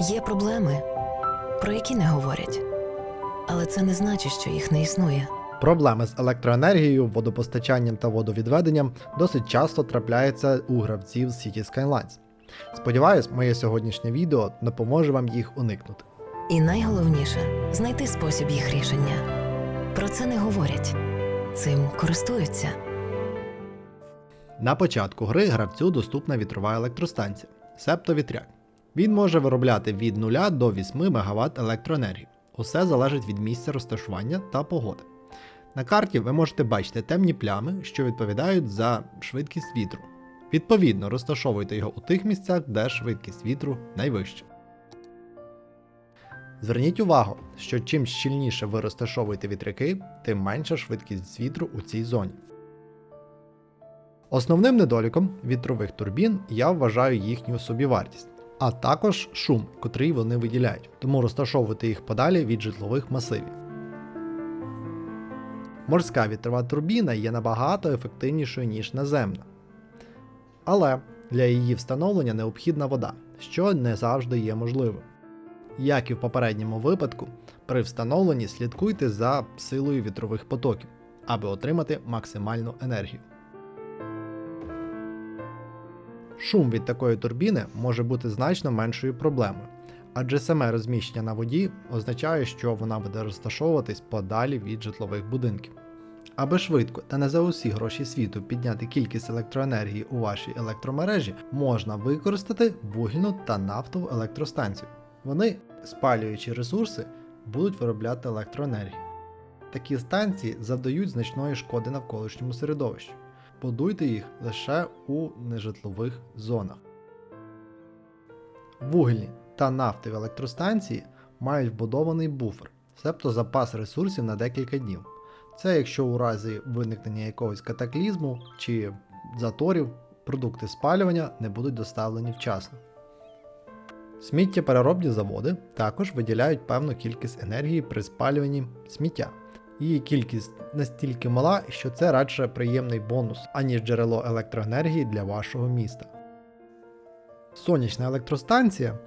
Є проблеми, про які не говорять. Але це не значить, що їх не існує. Проблеми з електроенергією, водопостачанням та водовідведенням досить часто трапляються у гравців з City Skylines. Сподіваюсь, моє сьогоднішнє відео допоможе вам їх уникнути. І найголовніше знайти спосіб їх рішення. Про це не говорять, цим користуються. На початку гри гравцю доступна вітрова електростанція Септо Вітряк. Він може виробляти від 0 до 8 МВт електроенергії. Усе залежить від місця розташування та погоди. На карті ви можете бачити темні плями, що відповідають за швидкість вітру. Відповідно, розташовуйте його у тих місцях, де швидкість вітру найвища. Зверніть увагу, що чим щільніше ви розташовуєте вітряки, тим менша швидкість вітру у цій зоні. Основним недоліком вітрових турбін я вважаю їхню собівартість, а також шум, котрий вони виділяють, тому розташовувати їх подалі від житлових масивів. Морська вітрова турбіна є набагато ефективнішою, ніж наземна. Але для її встановлення необхідна вода, що не завжди є можливим. Як і в попередньому випадку, при встановленні слідкуйте за силою вітрових потоків, аби отримати максимальну енергію. Шум від такої турбіни може бути значно меншою проблемою, адже саме розміщення на воді означає, що вона буде розташовуватись подалі від житлових будинків. Аби швидко та не за усі гроші світу підняти кількість електроенергії у вашій електромережі, можна використати вугільну та нафтову електростанцію. Вони, спалюючи ресурси, будуть виробляти електроенергію. Такі станції завдають значної шкоди навколишньому середовищу. Будуйте їх лише у нежитлових зонах. Вугільні та нафтові електростанції мають вбудований буфер, себто запас ресурсів на декілька днів. Це якщо у разі виникнення якогось катаклізму чи заторів продукти спалювання не будуть доставлені вчасно. Сміттєпереробні заводи також виділяють певну кількість енергії при спалюванні сміття. Її кількість настільки мала, що це радше приємний бонус, аніж джерело електроенергії для вашого міста. Сонячна електростанція.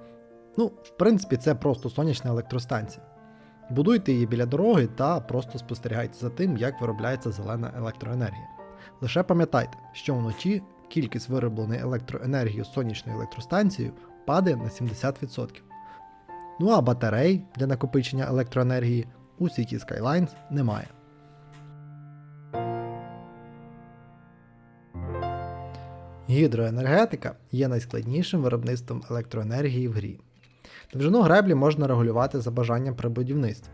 Ну, в принципі, це просто сонячна електростанція. Будуйте її біля дороги та просто спостерігайте за тим, як виробляється зелена електроенергія. Лише пам'ятайте, що вночі кількість виробленої електроенергії сонячною електростанцією падає на 70%. Ну а батарей для накопичення електроенергії у City Skylines немає. Гідроенергетика є найскладнішим виробництвом електроенергії в грі. Довжину греблі можна регулювати за бажанням при будівництві.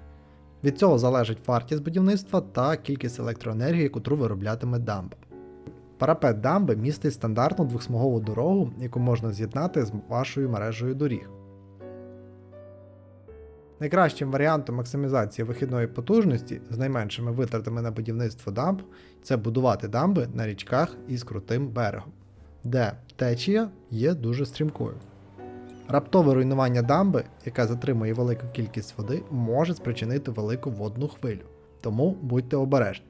Від цього залежить вартість будівництва та кількість електроенергії, котру вироблятиме дамба. Парапет дамби містить стандартну двохсмугову дорогу, яку можна з'єднати з вашою мережею доріг. Найкращим варіантом максимізації вихідної потужності з найменшими витратами на будівництво дамб це будувати дамби на річках із крутим берегом, де течія є дуже стрімкою. Раптове руйнування дамби, яка затримує велику кількість води, може спричинити велику водну хвилю, тому будьте обережні.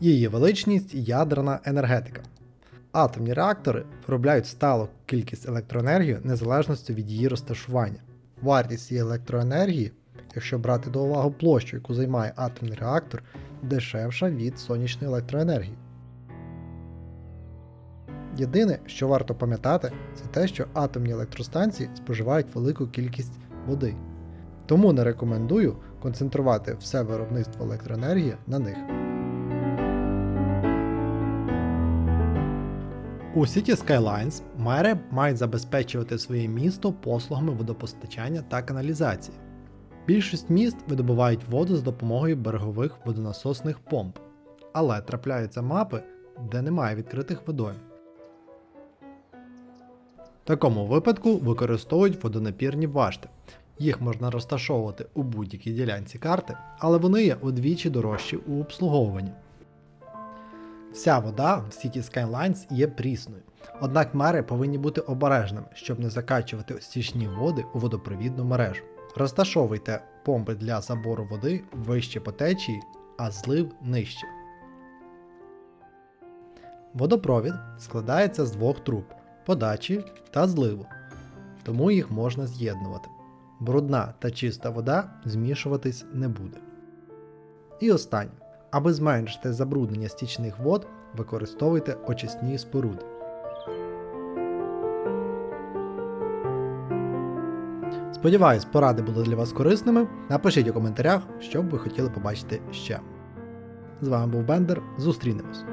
Її величність ядерна енергетика. Атомні реактори виробляють сталу кількість електроенергії незалежності від її розташування. Вартість цієї електроенергії, якщо брати до уваги площу, яку займає атомний реактор, дешевша від сонячної електроенергії. Єдине, що варто пам'ятати, це те, що атомні електростанції споживають велику кількість води. Тому не рекомендую концентрувати все виробництво електроенергії на них. У City Skylines мери мають забезпечувати своє місто послугами водопостачання та каналізації. Більшість міст видобувають воду з допомогою берегових водонасосних помп, але трапляються мапи, де немає відкритих водойм. В такому випадку використовують водонапірні башти. Їх можна розташовувати у будь-якій ділянці карти, але вони є удвічі дорожчі у обслуговуванні. Вся вода в City Skylines є прісною, однак мери повинні бути обережними, щоб не закачувати стічні води у водопровідну мережу. Розташовуйте помпи для забору води вище по течії, а злив нижче. Водопровід складається з двох труб, подачі та зливу, тому їх можна з'єднувати. Брудна та чиста вода змішуватись не буде. І останнє. Аби зменшити забруднення стічних вод, використовуйте очисні споруди. Сподіваюсь, поради були для вас корисними. Напишіть у коментарях, що б ви хотіли побачити ще. З вами був Бендер. Зустрінемось!